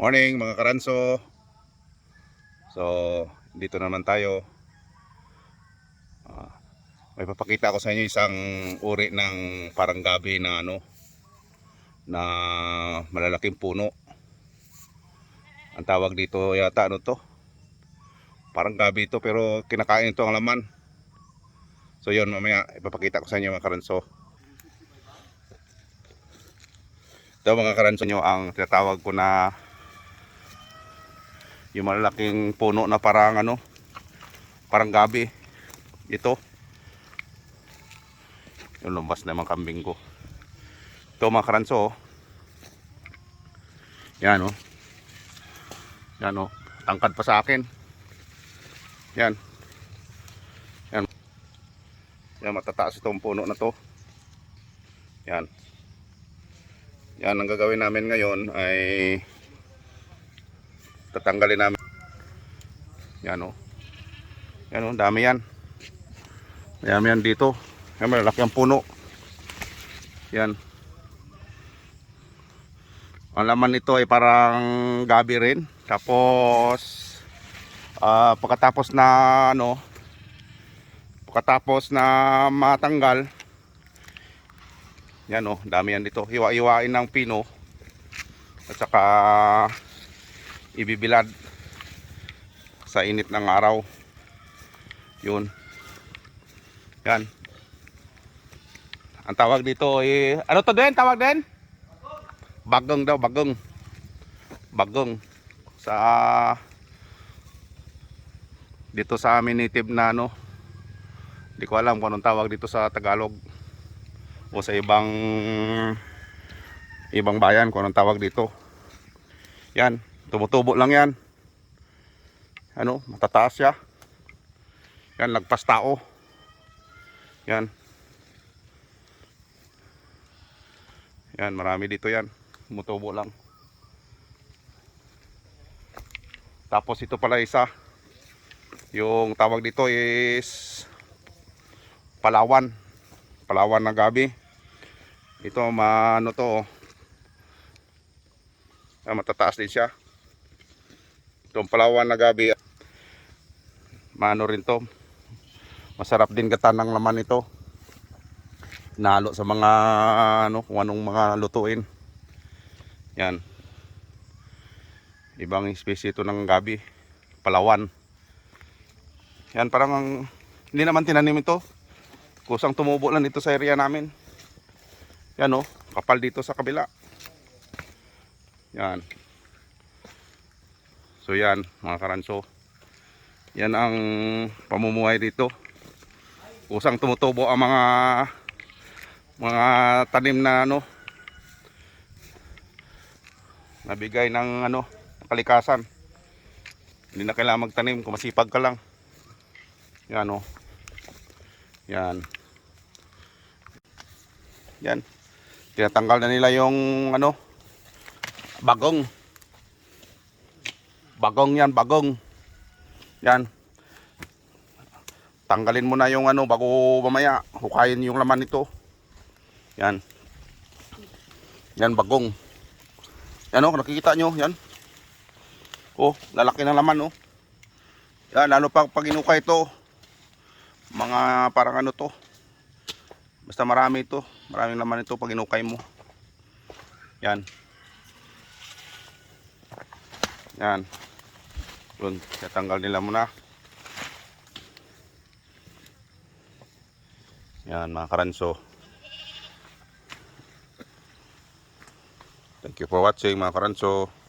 Morning mga karanso. So, dito naman tayo. Ah, may papakita ko sa inyo isang uri ng parang gabi na ano na malalaking puno. Ang tawag dito yata ano to? Parang gabi ito pero kinakain ito ang laman. So yun mamaya ipapakita ko sa inyo mga karanso. Ito mga karanso nyo ang tinatawag ko na yung malalaking puno na parang ano parang gabi. Ito. Yung lumbas na yung kambing ko. Ito mga karanso oh. yan oh. Yan oh. Tangkad pa sa akin. Yan. Yan. Yan matataas itong puno na to. Yan. Yan ang gagawin namin ngayon ay tatanggalin namin. Yan o yan o dami yan. Dami yan dito. Yan malalaki ang puno. Yan. Ang laman nito ay parang gabi rin. Tapos ah, pagkatapos na ano pagkatapos na matanggal yan o dami yan dito. Hiwa-hiwain ng pino. At saka ibibilad sa init ng araw. Yun. Yan. Ang tawag dito eh ano to din tawag din bagong daw bagong. Bagong. Sa dito sa amin native na ano hindi ko alam kung anong tawag dito sa Tagalog o sa ibang ibang bayan kung anong tawag dito. Yan Tumutubo lang yan. Ano, matataas siya. Yan, lagpas tao. Yan. Yan, marami dito yan. Tumutubo lang. Tapos ito pala isa. Yung tawag dito is Palawan. Palawan na gabi. Ito, maano to. oh. Ah, matataas din siya. Itong palawan na gabi. Maano rin to. Masarap din gatan ng laman ito. Nalo sa mga ano, kung anong mga lutuin. Yan. Ibang species ito ng gabi. Palawan. Yan parang ang, hindi naman tinanim ito. Kusang tumubo lang dito sa area namin. Yan oh, kapal dito sa kabila. Yan. So yan mga karanso. Yan ang pamumuhay dito. Kusang tumutubo ang mga mga tanim na ano nabigay ng ano kalikasan. Hindi na kailangan magtanim kung masipag ka lang. Yan oh. Yan. Yan. Tinatanggal na nila yung ano bagong bagong yan bagong. Yan. Tanggalin mo na yung ano bago mamaya hukayin yung laman nito. Yan. Yan bagong. Yan o nakikita nyo yan. Oh lalaki ng laman oh. Yan lalo pag pag inukay ito mga parang ano to. Basta marami ito maraming laman ito pag inukay mo. Yan. Yan yun, tatanggal nila muna. Yan mga karanso. Thank you for watching mga karanso.